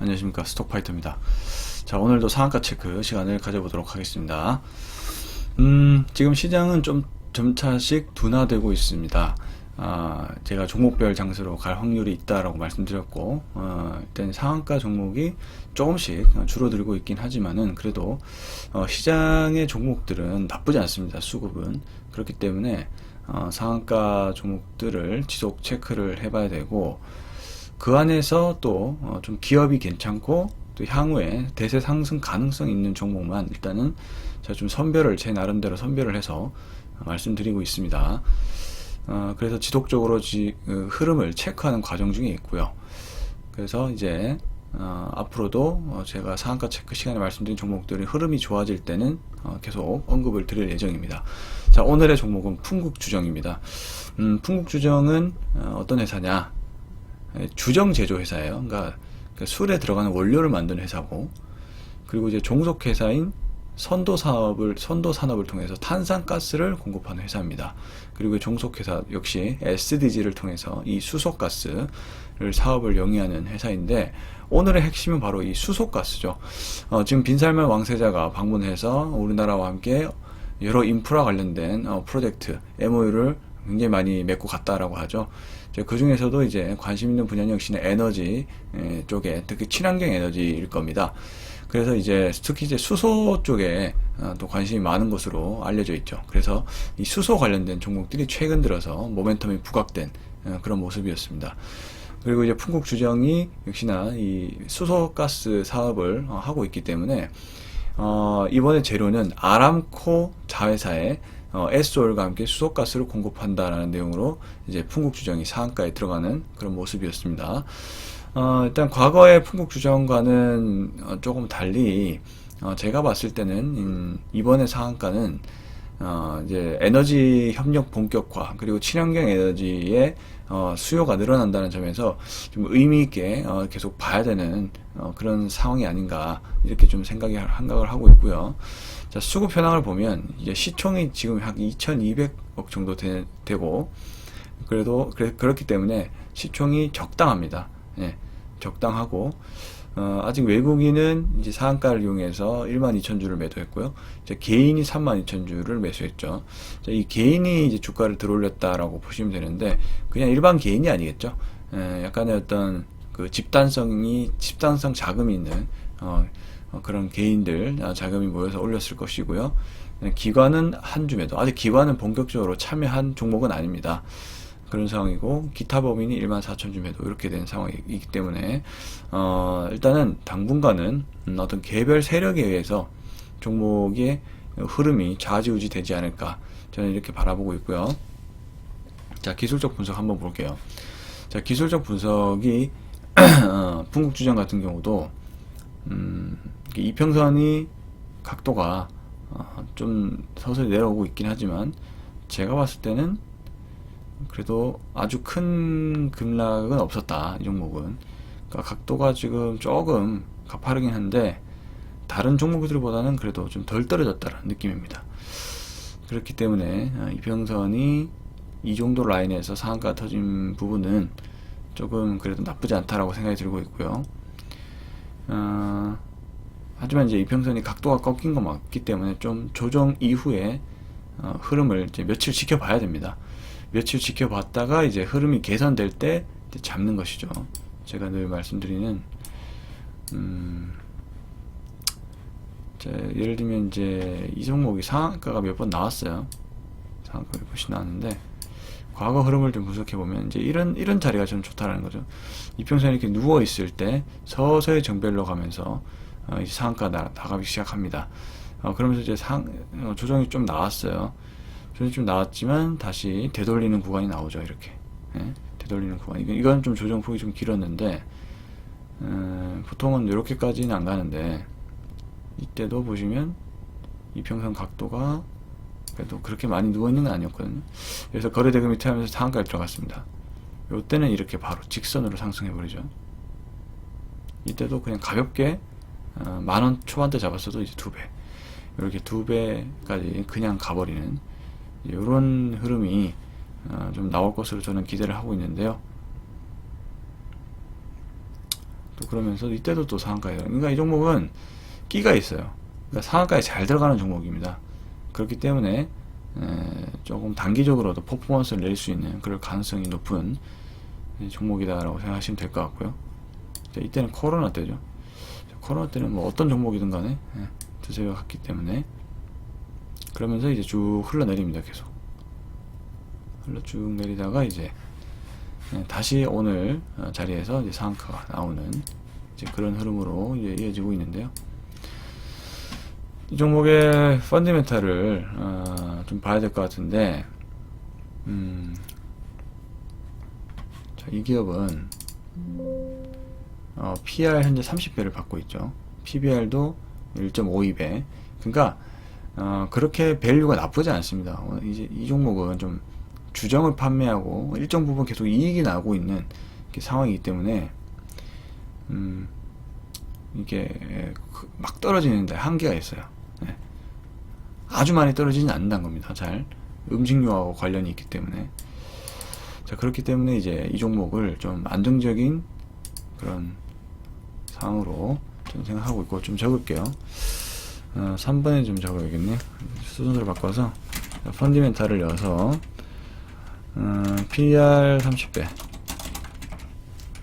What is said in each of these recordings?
안녕하십니까 스톡파이터입니다. 자 오늘도 상한가 체크 시간을 가져보도록 하겠습니다. 음 지금 시장은 좀 점차씩 둔화되고 있습니다. 아 제가 종목별 장세로 갈 확률이 있다라고 말씀드렸고 어, 일단 상한가 종목이 조금씩 줄어들고 있긴 하지만은 그래도 어, 시장의 종목들은 나쁘지 않습니다. 수급은 그렇기 때문에 어, 상한가 종목들을 지속 체크를 해봐야 되고 그 안에서 또 좀 기업이 괜찮고 또 향후에 대세 상승 가능성 있는 종목만 일단은 제가 좀 선별을 제 나름대로 선별을 해서 말씀드리고 있습니다. 어, 그래서 지속적으로 지, 그 흐름을 체크하는 과정 중에 있고요. 그래서 이제 어, 앞으로도 어, 제가 상한가 체크 시간에 말씀드린 종목들이 흐름이 좋아질 때는 어, 계속 언급을 드릴 예정입니다. 자 오늘의 종목은 풍국주정입니다. 음, 풍국주정은 어, 어떤 회사냐? 예, 주정 제조 회사예요. 그러니까 그 술에 들어가는 원료를 만드는 회사고, 그리고 이제 종속 회사인 선도 사업을 선도 산업을 통해서 탄산가스를 공급하는 회사입니다. 그리고 종속 회사 역시 SDG를 통해서 이 수소가스를 사업을 영위하는 회사인데 오늘의 핵심은 바로 이 수소가스죠. 어, 지금 빈살만 왕세자가 방문해서 우리나라와 함께 여러 인프라 관련된 어, 프로젝트 MOU를 굉장히 많이 맺고 갔다라고 하죠. 그 중에서도 이제 관심 있는 분야는 역시나 에너지 에, 쪽에 특히 친환경 에너지일 겁니다. 그래서 이제 특히 이제 수소 쪽에 어, 또 관심이 많은 것으로 알려져 있죠. 그래서 이 수소 관련된 종목들이 최근 들어서 모멘텀이 부각된 어, 그런 모습이었습니다. 그리고 이제 풍국 주정이 역시나 이 수소가스 사업을 어, 하고 있기 때문에 어, 이번에 재료는 아람코 자회사의 어, S올과 함께 수소가스를 공급한다라는 내용으로 이제 풍국주정이 상한가에 들어가는 그런 모습이었습니다. 어, 일단 과거의 풍국주정과는 어, 조금 달리 어, 제가 봤을 때는 음, 이번에 상한가는 어, 이제 에너지 협력 본격화 그리고 친환경 에너지의 어, 수요가 늘어난다는 점에서 좀 의미 있게 어, 계속 봐야 되는 어, 그런 상황이 아닌가 이렇게 좀 생각이 생각을 하고 있고요. 자, 수급 현황을 보면 이제 시총이 지금 약 2,200억 정도 되, 고 그래도 그래, 그렇기 때문에 시총이 적당합니다. 예, 적당하고 어, 아직 외국인은 이제 상한가를 이용해서 1만 2천 주를 매도했고요. 이제 개인이 3만 2천 주를 매수했죠. 자, 이 개인이 이제 주가를 들어올렸다라고 보시면 되는데 그냥 일반 개인이 아니겠죠. 예, 약간의 어떤 그 집단성이 집단성 자금이 있는 어, 어, 그런 개인들 아, 자금이 모여서 올렸을 것이고요. 네, 기관은 한 줌에도 아직 기관은 본격적으로 참여한 종목은 아닙니다. 그런 상황이고 기타 범인이 1만 4천 줌에도 이렇게 된 상황이기 때문에 어, 일단은 당분간은 음, 어떤 개별 세력에 의해서 종목의 흐름이 좌지우지 되지 않을까 저는 이렇게 바라보고 있고요. 자 기술적 분석 한번 볼게요. 자 기술적 분석이 어, 풍국주정 같은 경우도 음, 이평선이 각도가 어, 좀 서서히 내려오고 있긴 하지만 제가 봤을 때는 그래도 아주 큰 급락은 없었다 이 종목은. 그러니까 각도가 지금 조금 가파르긴 한데 다른 종목들보다는 그래도 좀 덜 떨어졌다는 느낌입니다. 그렇기 때문에 어, 이평선이 이 정도 라인에서 상한가 터진 부분은 조금 그래도 나쁘지 않다라고 생각이 들고 있고요. 어, 하지만 이제 이평선이 각도가 꺾인 거 맞기 때문에 좀 조정 이후에 어, 흐름을 이제 며칠 지켜봐야 됩니다. 며칠 지켜봤다가 이제 흐름이 개선될 때 잡는 것이죠. 제가 늘 말씀드리는 음, 자, 예를 들면 이제 이 종목이 상한가가 몇 번 나왔어요. 상한가 몇 번씩 나왔는데 과거 흐름을 좀 분석해 보면 이제 이런 이런 자리가 좀 좋다라는 거죠. 이평선이 이렇게 누워 있을 때 서서히 정별로 가면서 어, 이제 상한가 나, 나가기 시작합니다. 어, 그러면서 이제 상 어, 조정이 좀 나왔어요. 조정이 좀 나왔지만 다시 되돌리는 구간이 나오죠. 이렇게 예? 되돌리는 구간. 이건, 좀 조정폭이 좀 길었는데 음, 보통은 이렇게까지는 안 가는데 이때도 보시면 이평선 각도가 그래도 그렇게 많이 누워있는 건 아니었거든요. 그래서 거래대금 밑에 하면서 상한가에 들어갔습니다. 이때는 이렇게 바로 직선으로 상승해버리죠. 이때도 그냥 가볍게 어, 만원 초반대 잡았어도 이제 두 배. 이렇게 두 배까지 그냥 가버리는 이런 흐름이 어, 좀 나올 것으로 저는 기대를 하고 있는데요. 또 그러면서 이때도 또 상한가에. 그러니까 이 종목은 끼가 있어요. 그러니까 상한가에 잘 들어가는 종목입니다. 그렇기 때문에 에, 조금 단기적으로도 퍼포먼스를 낼 수 있는 그럴 가능성이 높은 이 종목이다라고 생각하시면 될 것 같고요. 자, 이때는 코로나 때죠. 자, 코로나 때는 뭐 어떤 종목이든 간에 예, 드세가 갔기 때문에 그러면서 이제 쭉 흘러내립니다. 계속 흘러 쭉 내리다가 이제 예, 다시 오늘 어, 자리에서 이제 상한가가 나오는 이제 그런 흐름으로 이제 이어지고 있는데요. 이 종목의 펀드멘탈을 어, 좀 봐야 될 것 같은데, 음, 자, 이 기업은 어, PR 현재 30배를 받고 있죠. PBR도 1.52배. 그러니까 어, 그렇게 밸류가 나쁘지 않습니다. 어, 이제 이 종목은 좀 주정을 판매하고 일정 부분 계속 이익이 나고 있는 상황이기 때문에 음, 이게 그- 막 떨어지는데 한계가 있어요. 네. 아주 많이 떨어지진 않는다는 겁니다. 잘 음식료하고 관련이 있기 때문에 자 그렇기 때문에 이제 이 종목을 좀 안정적인 그런 상으로 저는 생각하고 있고 좀 적을게요. 어, 3번에 좀 적어야겠네. 수순으로 바꿔서 펀디멘탈을 넣어서 어, PR 30배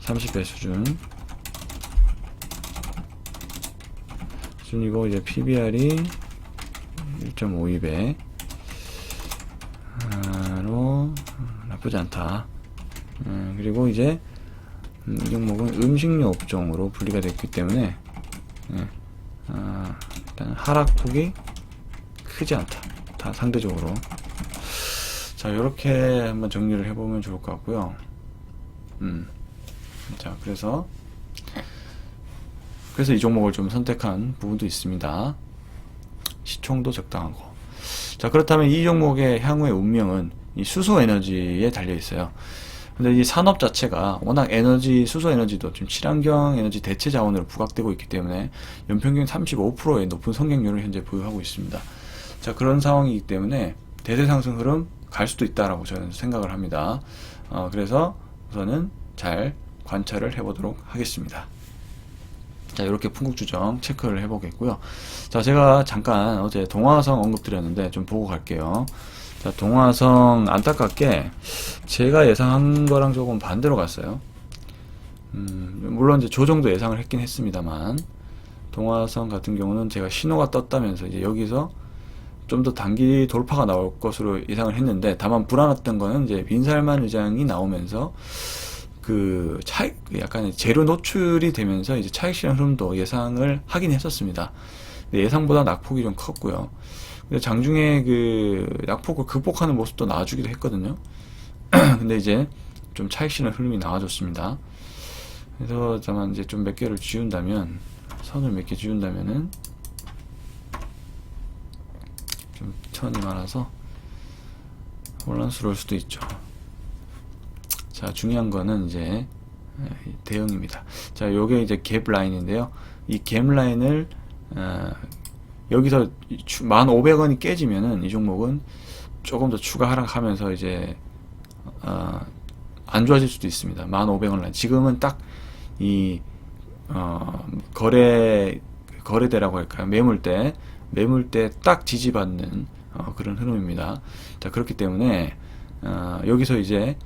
30배 수준 수준이고 이제 PBR이 1.52배 로 나쁘지 않다. 음, 그리고 이제 음, 이 종목은 음식료 업종으로 분리가 됐기 때문에 예, 아, 일단 하락폭이 크지 않다. 다 상대적으로. 자, 이렇게 한번 정리를 해보면 좋을 것 같고요. 음, 자, 그래서 그래서 이 종목을 좀 선택한 부분도 있습니다. 시총도 적당하고. 자, 그렇다면 이 종목의 향후의 운명은 이 수소 에너지에 달려 있어요. 근데 이 산업 자체가 워낙 에너지, 수소 에너지도 지금 친환경 에너지 대체 자원으로 부각되고 있기 때문에 연평균 35%의 높은 성장률을 현재 보유하고 있습니다. 자, 그런 상황이기 때문에 대세 상승 흐름 갈 수도 있다라고 저는 생각을 합니다. 어, 그래서 우선은 잘 관찰을 해보도록 하겠습니다. 자, 이렇게 풍국주정 체크를 해보겠고요. 자, 제가 잠깐 어제 동화성 언급드렸는데 좀 보고 갈게요. 자, 동화성 안타깝게 제가 예상한 거랑 조금 반대로 갔어요. 음, 물론 이제 조정도 예상을 했긴 했습니다만 동화성 같은 경우는 제가 신호가 떴다면서 이제 여기서 좀 더 단기 돌파가 나올 것으로 예상을 했는데 다만 불안했던 거는 이제 빈살만 의장이 나오면서 그 차익 약간 재료 노출이 되면서 이제 차익 실현 흐름도 예상을 하긴 했었습니다. 예상보다 낙폭이 좀 컸고요. 근데 장중에 그 낙폭을 극복하는 모습도 나와주기도 했거든요. 근데 이제 좀 차익 실현 흐름이 나와줬습니다. 그래서 다만 이제 좀 몇 개를 지운다면 선을 몇 개 지운다면은 좀 천이 많아서 혼란스러울 수도 있죠. 자, 중요한 거는 이제 예, 대응입니다. 자, 요게 이제 갭 라인인데요. 이 갭 라인을 어, 여기서 1,500원이 깨지면은 이 종목은 조금 더 추가 하락하면서 이제 어, 안 좋아질 수도 있습니다. 1,500원 라인. 지금은 딱이 어, 거래 거래대라고 할까요? 매물대 매물대 딱 지지받는 어, 그런 흐름입니다. 자 그렇기 때문에 어, 여기서 이제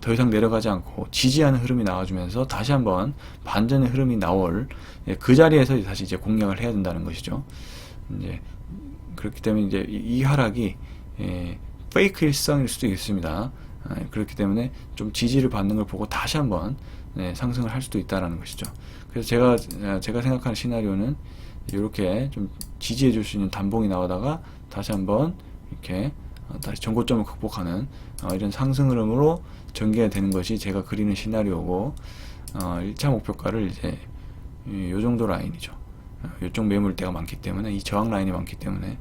더 이상 내려가지 않고 지지하는 흐름이 나와주면서 다시 한번 반전의 흐름이 나올 예, 그 자리에서 다시 이제 공략을 해야 된다는 것이죠. 이제 그렇기 때문에 이제 이, 이 하락이 예, 페이크 일성일 수도 있습니다. 아, 그렇기 때문에 좀 지지를 받는 걸 보고 다시 한번 네, 상승을 할 수도 있다라는 것이죠. 그래서 제가 아, 제가 생각하는 시나리오는 이렇게 좀 지지해 줄 수 있는 단봉이 나오다가 다시 한번 이렇게 어, 다시 전고점을 극복하는 어, 이런 상승 흐름으로 전개가 되는 것이 제가 그리는 시나리오고 어, 1차 목표가를 이제 이, 요 정도 라인이죠. 어, 요쪽 매물대가 많기 때문에 이 저항 라인이 많기 때문에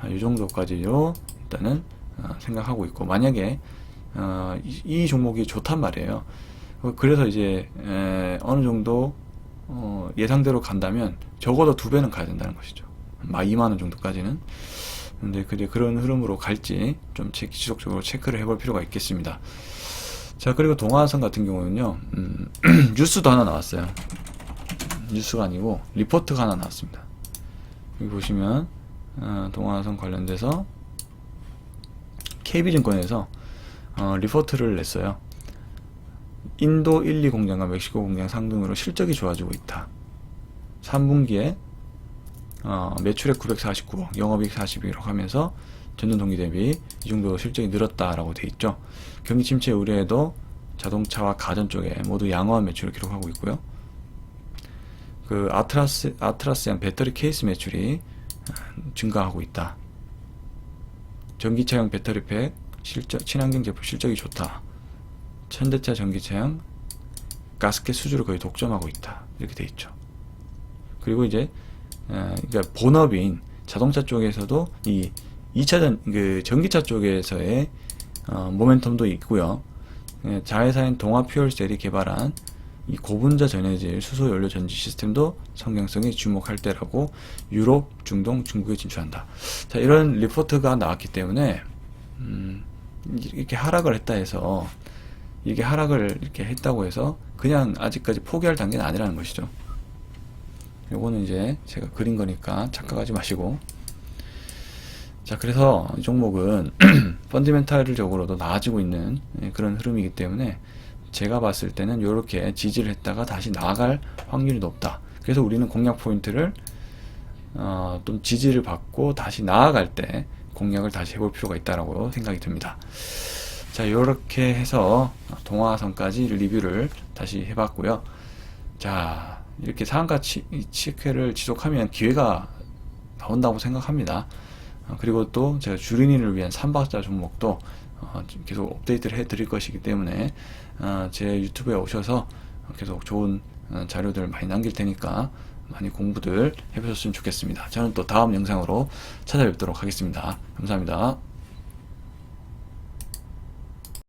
아, 요 정도까지로 일단은 어, 생각하고 있고 만약에 어, 이, 이 종목이 좋단 말이에요. 어, 그래서 이제 에, 어느 정도 어, 예상대로 간다면 적어도 두 배는 가야 된다는 것이죠. 막 2만 원 정도까지는. 근데 그게 그런 흐름으로 갈지 좀 체- 지속적으로 체크를 해볼 필요가 있겠습니다. 자 그리고 동화선 같은 경우는요 음, 뉴스도 하나 나왔어요. 뉴스가 아니고 리포트가 하나 나왔습니다. 여기 보시면 어, 동아선 관련돼서 KB증권에서 어, 리포트를 냈어요. 인도 1, 2 공장과 멕시코 공장 상등으로 실적이 좋아지고 있다. 3분기에 어, 매출액 949억, 영업이익 41억 하면서 전년 동기 대비 이 정도 실적이 늘었다라고 돼 있죠. 경기 침체 우려에도 자동차와 가전 쪽에 모두 양호한 매출을 기록하고 있고요. 그 아트라스 아트라스양 배터리 케이스 매출이 증가하고 있다. 전기차용 배터리팩 실적 친환경 제품 실적이 좋다. 현대차 전기차용 가스켓 수주를 거의 독점하고 있다. 이렇게 돼 있죠. 그리고 이제 어, 그러니까 본업인 자동차 쪽에서도 이 2차 전, 그 전기차 쪽에서의 어, 모멘텀도 있고요. 예, 자회사인 동아퓨얼셀이 개발한 이 고분자 전해질 수소 연료 전지 시스템도 성장성에 주목할 때라고 유럽, 중동, 중국에 진출한다. 자, 이런 리포트가 나왔기 때문에 음, 이렇게 하락을 했다 해서 이게 하락을 이렇게 했다고 해서 그냥 아직까지 포기할 단계는 아니라는 것이죠. 요거는 이제 제가 그린 거니까 착각하지 마시고 자 그래서 이 종목은 펀드멘탈적으로도 나아지고 있는 예, 그런 흐름이기 때문에 제가 봤을 때는 이렇게 지지를 했다가 다시 나아갈 확률이 높다. 그래서 우리는 공략 포인트를 어, 좀 지지를 받고 다시 나아갈 때 공략을 다시 해볼 필요가 있다라고 생각이 듭니다. 자, 이렇게 해서 동화선까지 리뷰를 다시 해봤고요. 자, 이렇게 상한가 치, 치회를 지속하면 기회가 나온다고 생각합니다. 어, 그리고 또 제가 주린이를 위한 삼박자 종목도 어, 계속 업데이트를 해드릴 것이기 때문에 어, 제 유튜브에 오셔서 계속 좋은 어, 자료들 많이 남길 테니까 많이 공부들 해보셨으면 좋겠습니다. 저는 또 다음 영상으로 찾아뵙도록 하겠습니다. 감사합니다.